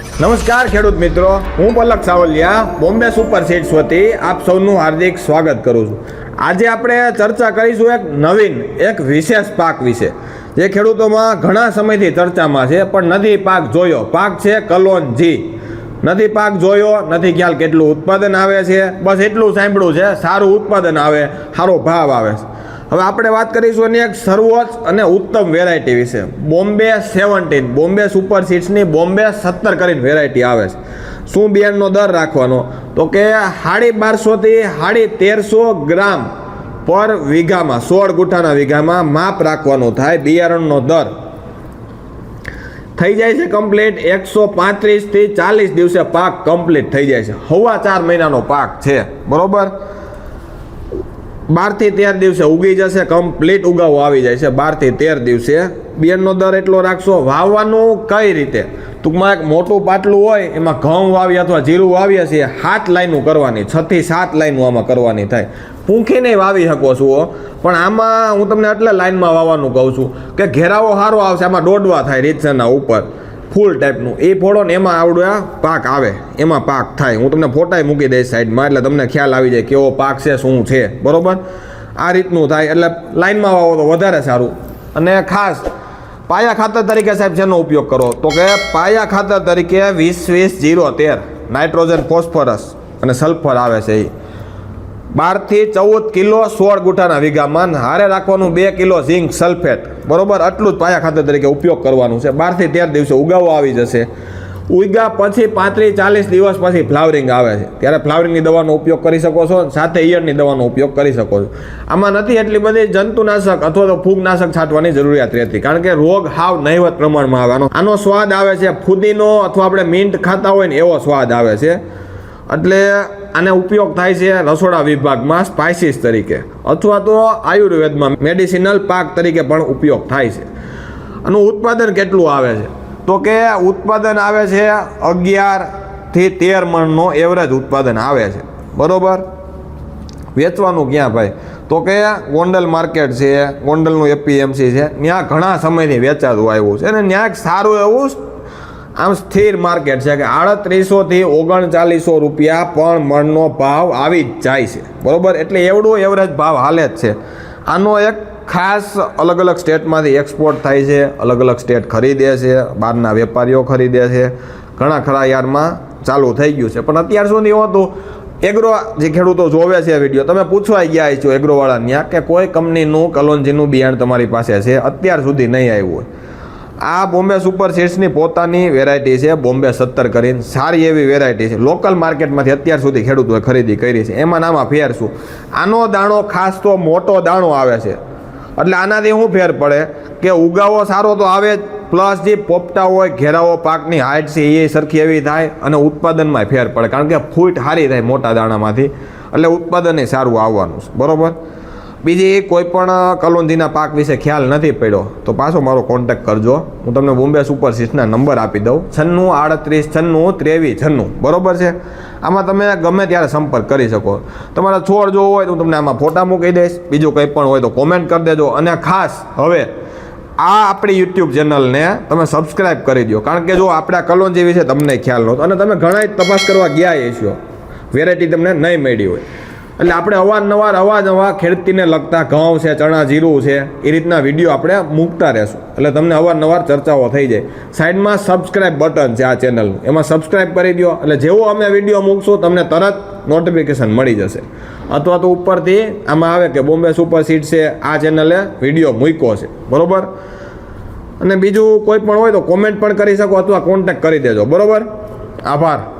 નમસ્કાર ખેડૂત મિત્રો, હું પલક સાવલિયા, બોમ્બે સુપર સીડ્સ વતી આપ સૌનું હાર્દિક સ્વાગત કરું છું. આજે આપણે ચર્ચા કરીશું એક નવીન, એક વિશેષ પાક વિશે. જે ખેડૂતોમાં ઘણા સમયથી ચર્ચામાં છે, પણ નથી પાક જોયો. પાક છે કલોનજી નથી પાક જોયો, નથી ખ્યાલ કેટલું ઉત્પાદન આવે છે. બસ એટલું સાંભળ્યું છે, સારું ઉત્પાદન આવે, સારો ભાવ આવે છે. હવે આપણે વાત કરીશું એની એક સર્વોચ્ચ અને ઉત્તમ વેરાયટી વિશે. બોમ્બે સેવન્ટીન બોમ્બે સુપર સીટ્સની બોમ્બે સત્તર કરીને વેરાયટી આવે છે. શું બિયારણનો દર રાખવાનો? તો કે સાડી બારસોથી સાડી તેરસો ગ્રામ પર વીઘામાં, સોળ ગુઠાના વીઘામાં માપ રાખવાનું થાય બિયારણનો દર. થઈ જાય છે કમ્પ્લીટ એકસો પાંત્રીસથી ચાલીસ દિવસે પાક કમ્પ્લીટ થઈ જાય છે. હવા ચાર મહિનાનો પાક છે. બરોબર? બારથી તેર દિવસે ઉગી જશે કમ્પ્લીટ ઉગાવો આવી જાય છે. બારથી તેર દિવસે બિયારણનો દર એટલો રાખશો. વાવવાનું કઈ રીતે? ટૂંકમાં એક મોટું પાટલું હોય, એમાં ઘઉં વાવીએ અથવા જીરું વાવીએ છીએ સાત લાઈનું કરવાની, છથી સાત લાઈનું આમાં કરવાની થાય. પૂંખીને વાવી શકો છો પણ આમાં હું તમને એટલે લાઈનમાં વાવવાનું કહું છું કે ઘેરાવો સારો આવશે, આમાં દોડવા થાય રીતસરના ઉપર. ફૂલ ટાઈપનું. એ ફોડો ને એમાં આવડ્યા પાક આવે. એમાં પાક થાય. હું તમને ફોટાય મૂકી દઈશ સાઈડમાં, એટલે તમને ખ્યાલ આવી જાય કેવો પાક છે, શું છે. બરોબર? આ રીતનું થાય. એટલે લાઇનમાં વાવો તો વધારે સારું. અને ખાસ, પાયા ખાતર તરીકે સાહેબ શેનો ઉપયોગ કરો? તો કે પાયા ખાતર તરીકે વીસ વીસ જીરો તેર. નાઇટ્રોજન, ફોસ્ફરસ અને સલ્ફર આવે છે એ બારથી ચૌદ કિલો સોળ ગુઠાના વીઘામાં હારે રાખવાનું બે કિલો ઝીંક સલ્ફેટ. બરોબર? આટલું જ પાયા ખાતર તરીકે ઉપયોગ કરવાનું છે. બારથી તેર દિવસે ઉગાવો આવી જશે. ઉગા પછી પાંત્રીસ ચાલીસ દિવસ પછી ફ્લાવરિંગ આવે છે. ત્યારે ફ્લાવરિંગની દવાનો ઉપયોગ કરી શકો છો, સાથે ઈયળની દવાનો ઉપયોગ કરી શકો છો. આમાં નથી એટલી બધી જંતુનાશક અથવા તો ફૂગનાશક છાંટવાની જરૂરિયાત રહેતી, કારણ કે રોગ હાવ નહિવત પ્રમાણમાં આવવાનો આનો સ્વાદ આવે છે ફુદીનો અથવા આપણે મિન્ટ ખાતા હોય ને એવો સ્વાદ આવે છે. એટલે આને ઉપયોગ થાય છે રસોડા વિભાગમાં સ્પાઇસીસ તરીકે, અથવા તો આયુર્વેદમાં મેડિસિનલ પાક તરીકે પણ ઉપયોગ થાય છે. આનું ઉત્પાદન કેટલું આવે છે? તો કે ઉત્પાદન આવે છે અગિયારથી તેર મણનો એવરેજ ઉત્પાદન આવે છે. બરાબર? વેચવાનું ક્યાં ભાઈ? તો કે ગોંડલ માર્કેટ છે, ગોંડલનું એપીએમસી છે. ત્યાં ઘણા સમયથી વેચાતું આવ્યું છે અને ત્યાં એક સારું એવું આમ સ્થિર માર્કેટ છે કે આડત્રીસોથી ઓગણચાલીસો રૂપિયા પણ મણનો ભાવ આવી જ જાય છે. બરાબર? એટલે એવડું એવરેજ ભાવ હાલે જ છે. આનો એક ખાસ અલગ અલગ સ્ટેટમાંથી એક્સપોર્ટ થાય છે અલગ અલગ સ્ટેટ ખરીદે છે, બહારના વેપારીઓ ખરીદે છે. ઘણા ખરા યારમાં ચાલુ થઈ ગયું છે. પણ અત્યાર સુધી હતું, એગ્રો જે ખેડૂતો જોવે છે વીડિયો, તમે પૂછવા ગયા છો એગ્રોવાળા ત્યાં કે કોઈ કંપનીનું કલોંજીનું બિયારણ તમારી પાસે છે? અત્યાર સુધી નહીં આવ્યું હોય. આ બોમ્બે સુપર સીડ્સની પોતાની વેરાયટી છે. બોમ્બે સત્તર કરીને સારી એવી વેરાયટી છે. લોકલ માર્કેટમાંથી અત્યાર સુધી ખેડૂતોએ ખરીદી કરી છે. એમાં નામાં ફેર શું? આનો દાણો ખાસ તો મોટો દાણો આવે છે. એટલે આનાથી શું ફેર પડે? કે ઉગાવો સારો તો આવે જ પ્લસ જે પોપટા હોય ઘેરાવો પાકની હાઇટ છે, એ સરખી એવી થાય અને ઉત્પાદનમાં ફેર પડે. કારણ કે ફૂટ સારી થાય મોટા દાણામાંથી. એટલે ઉત્પાદન સારું આવવાનું છે. બરોબર? બીજી કોઈ પણ કલોંજીના પાક વિશે ખ્યાલ નથી પડ્યો, તો પાછો મારો કોન્ટેક્ટ કરજો. હું તમને બોમ્બે સુપર સીટ્સના નંબર આપી દઉં. છન્નું આડત્રીસ, છન્નું ત્રેવીસ, છન્નું. બરોબર છે? આમાં તમે ગમે ત્યારે સંપર્ક કરી શકો. તમારા છોડ જોવો હોય તો તમને આમાં ફોટા મૂકી દઈશ. બીજું કંઈ પણ હોય તો કોમેન્ટ કરી દેજો. અને ખાસ હવે, આ આપણી યુટ્યુબ ચેનલને તમે સબસ્ક્રાઇબ કરી દો કારણ કે જો આપણા કલોંજી વિશે તમને ખ્યાલ નહોતો. અને તમે ઘણા તપાસ કરવા ગયા છો વેરાયટી તમને નહીં મળી હોય. એટલે આપણે અવારનવાર અવારનવાર ખેડતીને લગતા ઘઉં છે, ચણા, જીરું છે, એ રીતના વીડિયો આપણે મૂકતા રહેશું. એટલે તમને અવારનવાર ચર્ચાઓ થઈ જાય. સાઈડમાં સબસ્ક્રાઇબ બટન છે આ ચેનલનું એમાં સબસ્ક્રાઇબ કરી દો એટલે જેવો અમે વીડિયો મૂકશું, તમને તરત નોટિફિકેશન મળી જશે. અથવા તો ઉપરથી આમાં આવે કે બોમ્બે સુપર સીટ છે, આ ચેનલે વીડિયો મૂક્યો છે. બરોબર? અને બીજું કોઈ પણ હોય તો કોમેન્ટ પણ કરી શકો અથવા કોન્ટેક્ટ કરી દેજો. બરાબર? આભાર.